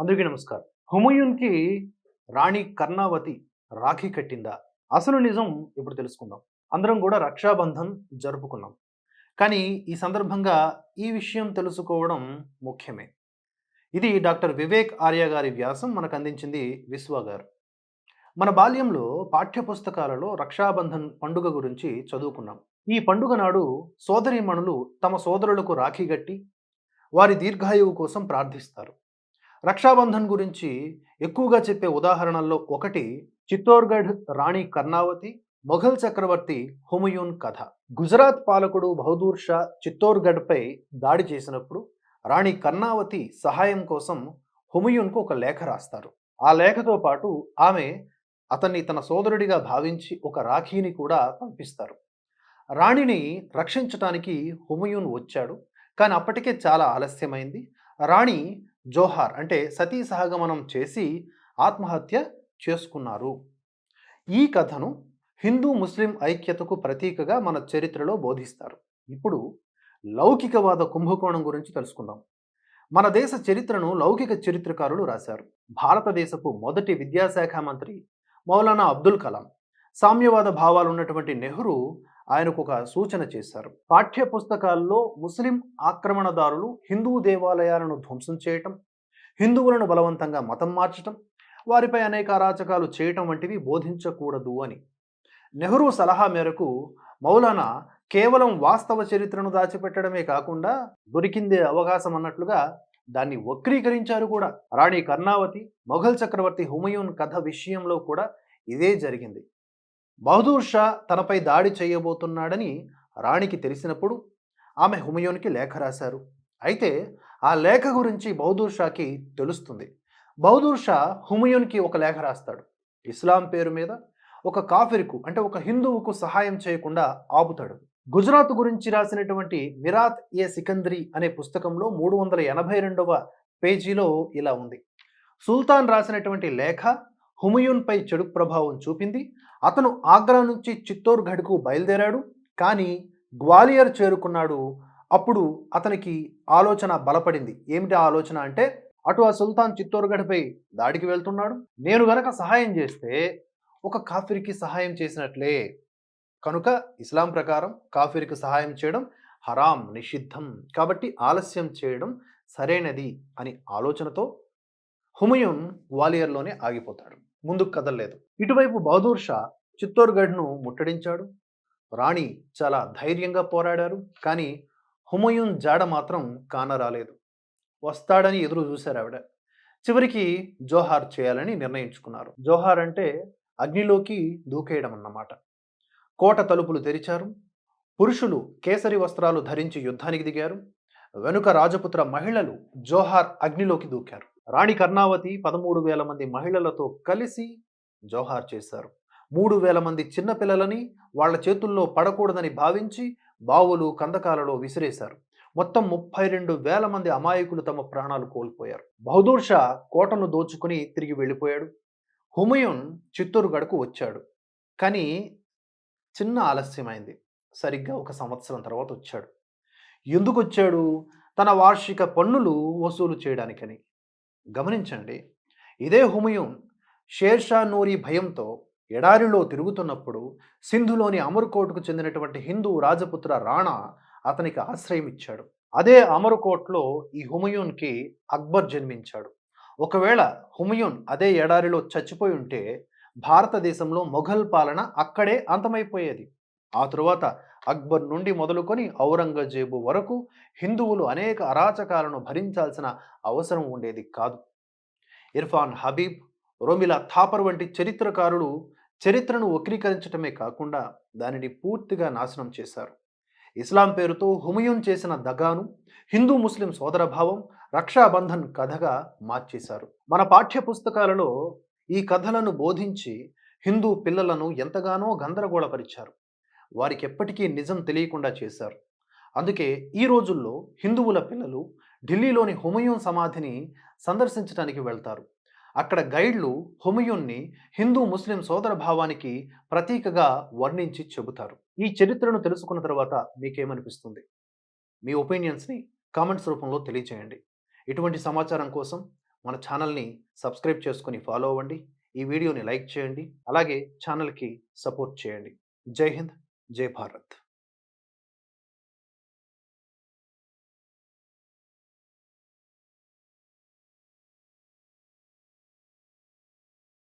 అందరికీ నమస్కారం. హుమయూన్కి రాణి కర్ణావతి రాఖీ కట్టిందా? అసలు నిజం ఇప్పుడు తెలుసుకుందాం. అందరం కూడా రక్షాబంధన్ జరుపుకున్నాం. కానీ ఈ సందర్భంగా ఈ విషయం తెలుసుకోవడం ముఖ్యమే. ఇది డాక్టర్ వివేక్ ఆర్య గారి వ్యాసం మనకు అందించింది విశ్వ గారు. మన బాల్యంలో పాఠ్యపుస్తకాలలో రక్షాబంధన్ పండుగ గురించి చదువుకున్నాం. ఈ పండుగ నాడు సోదరీమణులు తమ సోదరులకు రాఖీ కట్టి వారి దీర్ఘాయువు కోసం ప్రార్థిస్తారు. రక్షాబంధన్ గురించి ఎక్కువగా చెప్పే ఉదాహరణల్లో ఒకటి చిత్తోర్గఢ్ రాణి కర్ణావతి మొఘల్ చక్రవర్తి హుమయూన్ కథ. గుజరాత్ పాలకుడు బహదూర్ షా చిత్తోర్గఢ్పై దాడి చేసినప్పుడు రాణి కర్ణావతి సహాయం కోసం హుమయూన్కు ఒక లేఖ రాస్తారు. ఆ లేఖతో పాటు ఆమె అతన్ని తన సోదరుడిగా భావించి ఒక రాఖీని కూడా పంపిస్తారు. రాణిని రక్షించటానికి హుమయూన్ వచ్చాడు కానీ అప్పటికే చాలా ఆలస్యమైంది. రాణి జోహార్ అంటే సతీ సహగమనం చేసి ఆత్మహత్య చేసుకున్నారు. ఈ కథను హిందూ ముస్లిం ఐక్యతకు ప్రతీకగా మన చరిత్రలో బోధిస్తారు. ఇప్పుడు లౌకికవాద కుంభకోణం గురించి తెలుసుకుందాం. మన దేశ చరిత్రను లౌకిక చరిత్రకారులు రాశారు. భారతదేశపు మొదటి విద్యాశాఖ మంత్రి మౌలానా అబ్దుల్ కలాం సామ్యవాద భావాలు ఉన్నటువంటి నెహ్రూ ఆయనకు ఒక సూచన చేశారు. పాఠ్య పుస్తకాల్లో ముస్లిం ఆక్రమణదారులు హిందూ దేవాలయాలను ధ్వంసం చేయటం హిందువులను బలవంతంగా మతం మార్చటం వారిపై అనేక అరాచకాలు చేయటం వంటివి బోధించకూడదు అని. నెహ్రూ సలహా మేరకు మౌలానా కేవలం వాస్తవ చరిత్రను దాచిపెట్టడమే కాకుండా దొరికిందే అవకాశం అన్నట్లుగా దాన్ని వక్రీకరించారు కూడా. రాణి కర్ణావతి మొఘల్ చక్రవర్తి హుమయూన్ కథ విషయంలో కూడా ఇదే జరిగింది. బహదూర్ షా తనపై దాడి చేయబోతున్నాడని రాణికి తెలిసినప్పుడు ఆమె హుమయూన్కి లేఖ రాశారు. అయితే ఆ లేఖ గురించి బహదూర్ షాకి తెలుస్తుంది. బహదూర్ షా హుమయూన్కి ఒక లేఖ రాస్తాడు. ఇస్లాం పేరు మీద ఒక కాఫిర్కు అంటే ఒక హిందువుకు సహాయం చేయకుండా ఆపుతాడు. గుజరాత్ గురించి రాసినటువంటి మిరాత్ ఏ సికంద్రి అనే పుస్తకంలో మూడు వందల ఎనభై రెండవ పేజీలో ఇలా ఉంది. సుల్తాన్ రాసినటువంటి లేఖ హుమయూన్పై చెడు ప్రభావం చూపింది. అతను ఆగ్రా నుంచి చిత్తోర్గఢ్కు బయలుదేరాడు. కానీ గ్వాలియర్ చేరుకున్నాడు. అప్పుడు అతనికి ఆలోచన బలపడింది. ఏమిటి ఆలోచన అంటే అటు ఆ సుల్తాన్ చిత్తోర్గఢ్పై దాడికి వెళ్తున్నాడు. నేను గనక సహాయం చేస్తే ఒక కాఫీర్కి సహాయం చేసినట్లే. కనుక ఇస్లాం ప్రకారం కాఫీర్కి సహాయం చేయడం హరాం నిషిద్ధం. కాబట్టి ఆలస్యం చేయడం సరైనది అని ఆలోచనతో హుమయూన్ గ్వాలియర్లోనే ఆగిపోతాడు. ముందుకు కదలలేదు. ఇటువైపు బహదూర్ షా చిత్తోర్గఢ్ను ముట్టడించాడు. రాణి చాలా ధైర్యంగా పోరాడారు. కానీ హుమయూన్ జాడ మాత్రం కానరాలేదు వస్తాడని ఎదురు చూశారు ఆవిడ. చివరికి జోహార్ చేయాలని నిర్ణయించుకున్నారు. జోహార్ అంటే అగ్నిలోకి దూకేయడం అన్నమాట. కోట తలుపులు తెరిచారు. పురుషులు కేసరి వస్త్రాలు ధరించి యుద్ధానికి దిగారు. వెనుక రాజపుత్ర మహిళలు జోహార్ అగ్నిలోకి దూకారు. రాణి కర్ణావతి పదమూడు వేల మంది మహిళలతో కలిసి జోహార్ చేశారు. మూడు వేల మంది చిన్నపిల్లలని వాళ్ళ చేతుల్లో పడకూడదని భావించి బావులు కందకాలలో విసిరేశారు. మొత్తం ముప్పై రెండు వేల మంది అమాయకులు తమ ప్రాణాలు కోల్పోయారు. బహదూర్ షా కోటను దోచుకుని తిరిగి వెళ్ళిపోయాడు. హుమయూన్ చిత్తూరుగఢకు వచ్చాడు. కానీ చిన్న ఆలస్యమైంది. సరిగ్గా ఒక సంవత్సరం తర్వాత వచ్చాడు. ఎందుకు వచ్చాడు? తన వార్షిక పన్నులు వసూలు చేయడానికని. గమనించండి. ఇదే హుమయూన్ షేర్షా నూరి భయంతో ఎడారిలో తిరుగుతున్నప్పుడు సింధులోని అమరుకోట్కు చెందినటువంటి హిందూ రాజపుత్ర రాణా అతనికి ఆశ్రయం ఇచ్చాడు. అదే అమరుకోట్లో ఈ హుమయూన్కి అక్బర్ జన్మించాడు. ఒకవేళ హుమయూన్ అదే ఎడారిలో చచ్చిపోయి ఉంటే భారతదేశంలో మొఘల్ పాలన అక్కడే అంతమైపోయేది. ఆ తరువాత అక్బర్ నుండి మొదలుకొని ఔరంగజేబు వరకు హిందువులు అనేక అరాచకాలను భరించాల్సిన అవసరం ఉండేది కాదు. ఇర్ఫాన్ హబీబ్ రోమిలా థాపర్ వంటి చరిత్రకారులు చరిత్రను వక్రీకరించటమే కాకుండా దానిని పూర్తిగా నాశనం చేశారు. ఇస్లాం పేరుతో హుమయూన్ చేసిన దగాను హిందూ ముస్లిం సోదరభావం రక్షాబంధన్ కథగా మార్చేశారు. మన పాఠ్య పుస్తకాలలో ఈ కథలను బోధించి హిందూ పిల్లలను ఎంతగానో గందరగోళపరిచారు. వారికి ఎప్పటికీ నిజం తెలియకుండా చేశారు. అందుకే ఈ రోజుల్లో హిందువుల పిల్లలు ఢిల్లీలోని హుమయూన్ సమాధిని సందర్శించడానికి వెళ్తారు. అక్కడ గైడ్లు హుమయూన్ని హిందూ ముస్లిం సోదర భావానికి ప్రతీకగా వర్ణించి చెబుతారు. ఈ చరిత్రను తెలుసుకున్న తర్వాత మీకేమనిపిస్తుంది? మీ ఒపీనియన్స్ని కామెంట్స్ రూపంలో తెలియచేయండి. ఇటువంటి సమాచారం కోసం మన ఛానల్ని సబ్స్క్రైబ్ చేసుకొని ఫాలో అవ్వండి. ఈ వీడియోని లైక్ చేయండి. అలాగే ఛానల్కి సపోర్ట్ చేయండి. జై హింద్. జై భారత్